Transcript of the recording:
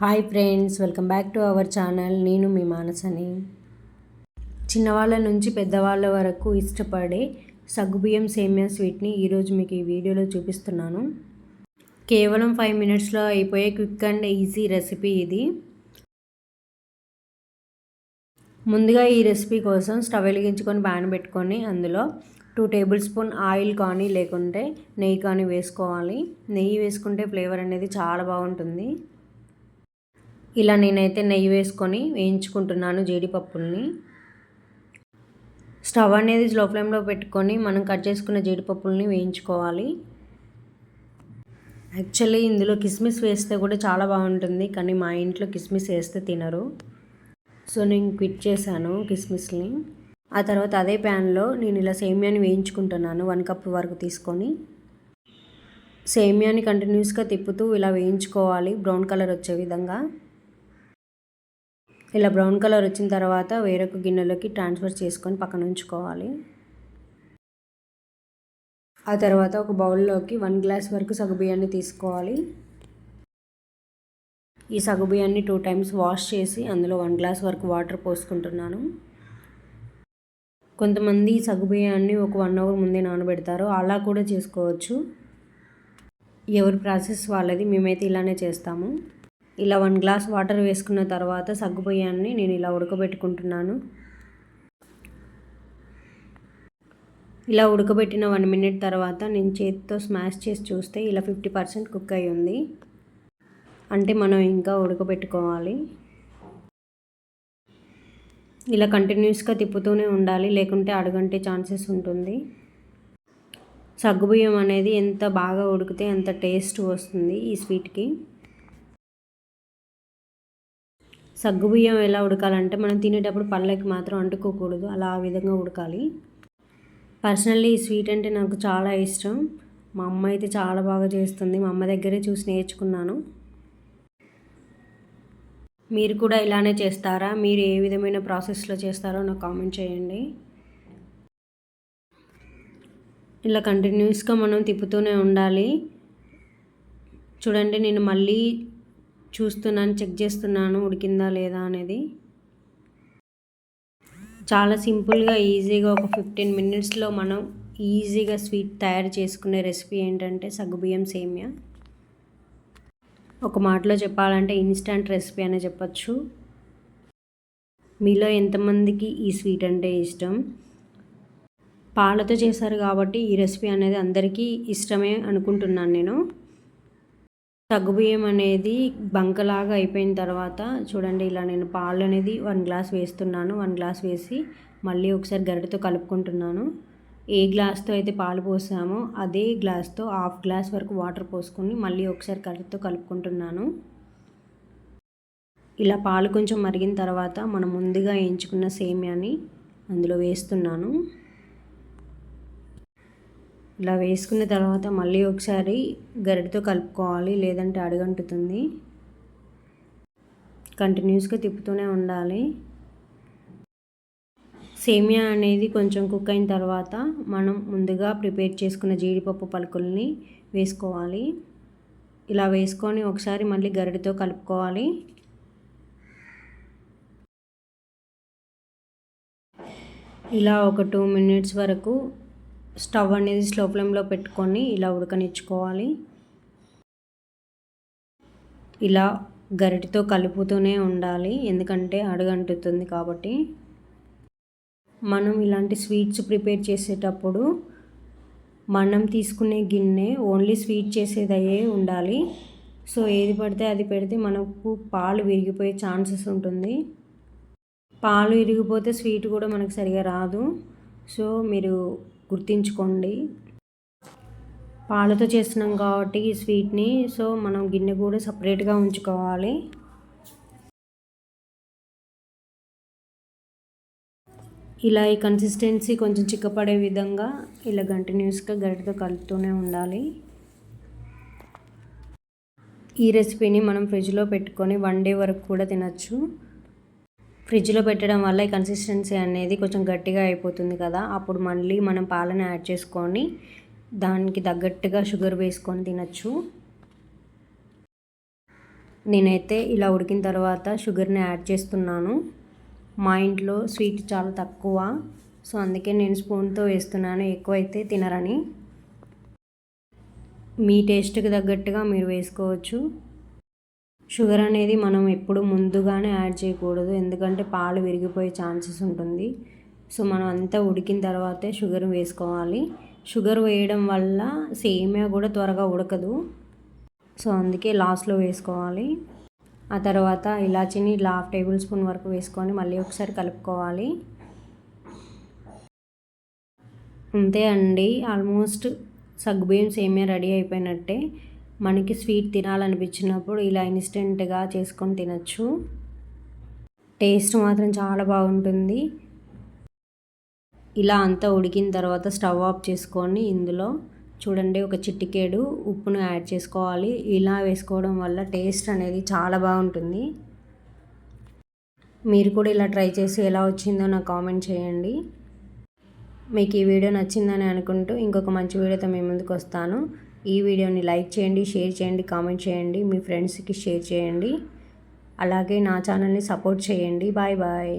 Hi friends welcome back to our channel. నేను మీ మానసని. చిన్నవాళ్ళ నుంచి పెద్దవాళ్ళ వరకు ఇష్టపడే సగ్గుబియ్యం సేమియా స్వీట్ని ఈరోజు మీకు ఈ వీడియోలో చూపిస్తున్నాను. కేవలం ఫైవ్ మినిట్స్లో అయిపోయే క్విక్ అండ్ ఈజీ రెసిపీ ఇది. ముందుగా ఈ రెసిపీ కోసం స్టవ్ వెలిగించుకొని ప్యాన్ పెట్టుకొని అందులో టూ టేబుల్ స్పూన్ ఆయిల్ కానీ లేకుంటే నెయ్యి కానీ వేసుకోవాలి. నెయ్యి వేసుకుంటే ఫ్లేవర్ అనేది చాలా బాగుంటుంది. ఇలా నేనైతే నెయ్యి వేసుకొని వేయించుకుంటున్నాను జీడిపప్పుల్ని. స్టవ్ అనేది స్లో ఫ్లేమ్లో పెట్టుకొని మనం కట్ చేసుకున్న జీడిపప్పుల్ని వేయించుకోవాలి. యాక్చువల్లీ ఇందులో కిస్మిస్ వేస్తే కూడా చాలా బాగుంటుంది కానీ మా ఇంట్లో కిస్మిస్ వేస్తే తినరు. సో నేను క్విట్ చేశాను కిస్మిస్ని. ఆ తర్వాత అదే ప్యాన్లో నేను ఇలా సేమియాని వేయించుకుంటున్నాను వన్ కప్ వరకు తీసుకొని. సేమియాని కంటిన్యూస్గా తిప్పుతూ ఇలా వేయించుకోవాలి బ్రౌన్ కలర్ వచ్చే విధంగా. ఇలా బ్రౌన్ కలర్ వచ్చిన తర్వాత వేరొక గిన్నెలోకి ట్రాన్స్ఫర్ చేసుకొని పక్కన ఉంచుకోవాలి. ఆ తర్వాత ఒక బౌల్లోకి వన్ గ్లాస్ వరకు సగుబియ్యాన్ని తీసుకోవాలి. ఈ సగుబియ్యాన్ని టూ టైమ్స్ వాష్ చేసి అందులో వన్ గ్లాస్ వరకు వాటర్ పోసుకుంటున్నాను. కొంతమంది సగ్గుబియ్యాన్ని ఒక వన్ అవర్ ముందే నానబెడతారు. అలా కూడా చేసుకోవచ్చు. ఎవరి ప్రాసెస్ వాళ్ళది మేమైతే ఇలానే చేస్తాము. ఇలా వన్ గ్లాస్ వాటర్ వేసుకున్న తర్వాత సగ్గుబియ్యాన్ని నేను ఇలా ఉడకబెట్టుకుంటున్నాను. ఇలా ఉడకబెట్టిన వన్ మినిట్ తర్వాత నేను చేతితో స్మాష్ చేసి చూస్తే ఇలా ఫిఫ్టీ పర్సెంట్ కుక్ అయ్యి ఉంది. అంటే మనం ఇంకా ఉడకబెట్టుకోవాలి. ఇలా కంటిన్యూస్గా తిప్పుతూనే ఉండాలి లేకుంటే అడుగంటే ఛాన్సెస్ ఉంటుంది. సగ్గుబియ్యం అనేది ఎంత బాగా ఉడికితే అంత టేస్ట్ వస్తుంది ఈ స్వీట్కి. సగ్గుబియ్యం ఎలా ఉడకాలంటే మనం తినేటప్పుడు పళ్ళకి మాత్రం అంటుకోకూడదు. అలా ఆ విధంగా ఉడకాలి. పర్సనల్లీ ఈ స్వీట్ అంటే నాకు చాలా ఇష్టం. మా అమ్మ అయితే చాలా బాగా చేస్తుంది. మా అమ్మ దగ్గరే చూసి నేర్చుకున్నాను. మీరు కూడా ఇలానే చేస్తారా? మీరు ఏ విధమైన ప్రాసెస్లో చేస్తారో నాకు కామెంట్ చేయండి. ఇలా కంటిన్యూస్గా మనం తిప్పుతూనే ఉండాలి. చూడండి నేను మళ్ళీ చూస్తున్నాను చెక్ చేస్తున్నాను ఉడికిందా లేదా అనేది. చాలా సింపుల్గా ఈజీగా ఒక ఫిఫ్టీన్ మినిట్స్లో మనం ఈజీగా స్వీట్ తయారు చేసుకునే రెసిపీ ఏంటంటే సగ్గుబియ్యం సేమియా. ఒక మాటలో చెప్పాలంటే ఇన్స్టంట్ రెసిపీ అనే చెప్పచ్చు. మీలో ఎంతమందికి ఈ స్వీట్ అంటే ఇష్టం? పాలతో చేశారు కాబట్టి ఈ రెసిపీ అనేది అందరికీ ఇష్టమే అనుకుంటున్నాను నేను. సగ్గుబియ్యం అనేది బంకలాగా అయిపోయిన తర్వాత చూడండి ఇలా నేను పాలు అనేది వన్ గ్లాస్ వేస్తున్నాను. వన్ గ్లాస్ వేసి మళ్ళీ ఒకసారి గరిటతో కలుపుకుంటున్నాను. ఏ గ్లాస్తో అయితే పాలు పోసామో అదే గ్లాస్తో హాఫ్ గ్లాస్ వరకు వాటర్ పోసుకొని మళ్ళీ ఒకసారి గరిటతో కలుపుకుంటున్నాను. ఇలా పాలు కొంచెం మరిగిన తర్వాత మనం ముందుగా వేయించుకున్న సేమ్యాని అందులో వేస్తున్నాను. ఇలా వేసుకున్న తర్వాత మళ్ళీ ఒకసారి గరిటతో కలుపుకోవాలి లేదంటే అడుగంటుతుంది. కంటిన్యూస్గా తిప్పుతూనే ఉండాలి. సేమియా అనేది కొంచెం కుక్ అయిన తర్వాత మనం ముందుగా ప్రిపేర్ చేసుకున్న జీడిపప్పు పలుకుల్ని వేసుకోవాలి. ఇలా వేసుకొని ఒకసారి మళ్ళీ గరిడితో కలుపుకోవాలి. ఇలా ఒక టూ మినిట్స్ వరకు స్టవ్ అనేది స్లో ఫ్లేమ్లో పెట్టుకొని ఇలా ఉడకనిచ్చుకోవాలి. ఇలా గరిటితో కలుపుతూనే ఉండాలి ఎందుకంటే అడుగంటుతుంది కాబట్టి. మనం ఇలాంటి స్వీట్స్ ప్రిపేర్ చేసేటప్పుడు మనం తీసుకునే గిన్నె ఓన్లీ స్వీట్ చేసేది అయ్యే ఉండాలి. సో ఏది పడితే అది పెడితే మనకు పాలు విరిగిపోయే ఛాన్సెస్ ఉంటుంది. పాలు విరిగిపోతే స్వీట్ కూడా మనకు సరిగా రాదు. సో మీరు గుర్తించుకోండి. పాలతో చేస్తున్నాం కాబట్టి ఈ స్వీట్ని సో మనం గిన్నె కూడా సపరేట్గా ఉంచుకోవాలి. ఇలా ఈ కన్సిస్టెన్సీ కొంచెం చిక్కపడే విధంగా ఇలా కంటిన్యూస్గా గరిటతో కలుపుతూనే ఉండాలి. ఈ రెసిపీని మనం ఫ్రిడ్జ్లో పెట్టుకొని వన్ డే వరకు కూడా తినచ్చు. ఫ్రిడ్జ్లో పెట్టడం వల్ల ఈ కన్సిస్టెన్సీ అనేది కొంచెం గట్టిగా అయిపోతుంది కదా అప్పుడు మళ్ళీ మనం పాలను యాడ్ చేసుకొని దానికి తగ్గట్టుగా షుగర్ వేసుకొని తినచ్చు. నేనైతే ఇలా ఉడికిన తర్వాత షుగర్ని యాడ్ చేస్తున్నాను. మా ఇంట్లో స్వీట్ చాలా తక్కువ సో అందుకే నేను స్పూన్తో వేస్తున్నాను ఎక్కువైతే తినరని. మీ టేస్ట్కి తగ్గట్టుగా మీరు వేసుకోవచ్చు. షుగర్ అనేది మనం ఎప్పుడు ముందుగానే యాడ్ చేయకూడదు. ఎందుకంటే పాలు విరిగిపోయే ఛాన్సెస్ ఉంటుంది. సో మనం అంతా ఉడికిన తర్వాతే షుగర్ వేసుకోవాలి. షుగర్ వేయడం వల్ల సేమియా కూడా త్వరగా ఉడకదు. సో అందుకే లాస్ట్లో వేసుకోవాలి. ఆ తర్వాత ఇలాచీని హాఫ్ టేబుల్ స్పూన్ వరకు వేసుకొని మళ్ళీ ఒకసారి కలుపుకోవాలి. అంతే అండి. ఆల్మోస్ట్ సగ్గుబియ్యం సేమియా రెడీ అయిపోయినట్టే. మనకి స్వీట్ తినాలనిపించినప్పుడు ఇలా ఇన్స్టెంట్గా చేసుకొని తినచ్చు. టేస్ట్ మాత్రం చాలా బాగుంటుంది. ఇలా అంతా ఉడికిన తర్వాత స్టవ్ ఆఫ్ చేసుకొని ఇందులో చూడండి ఒక చిట్టికేడు ఉప్పును యాడ్ చేసుకోవాలి. ఇలా వేసుకోవడం వల్ల టేస్ట్ అనేది చాలా బాగుంటుంది. మీరు కూడా ఇలా ట్రై చేసి ఎలా వచ్చిందో నాకు కామెంట్ చేయండి. మీకు ఈ వీడియో నచ్చిందని అనుకుంటూ ఇంకొక మంచి వీడియోతో మీ ముందుకు వస్తాను. ఈ వీడియోని లైక్ చేయండి షేర్ చేయండి కామెంట్ చేయండి మీ ఫ్రెండ్స్కి షేర్ చేయండి. అలాగే నా ఛానల్ని సపోర్ట్ చేయండి. Bye bye.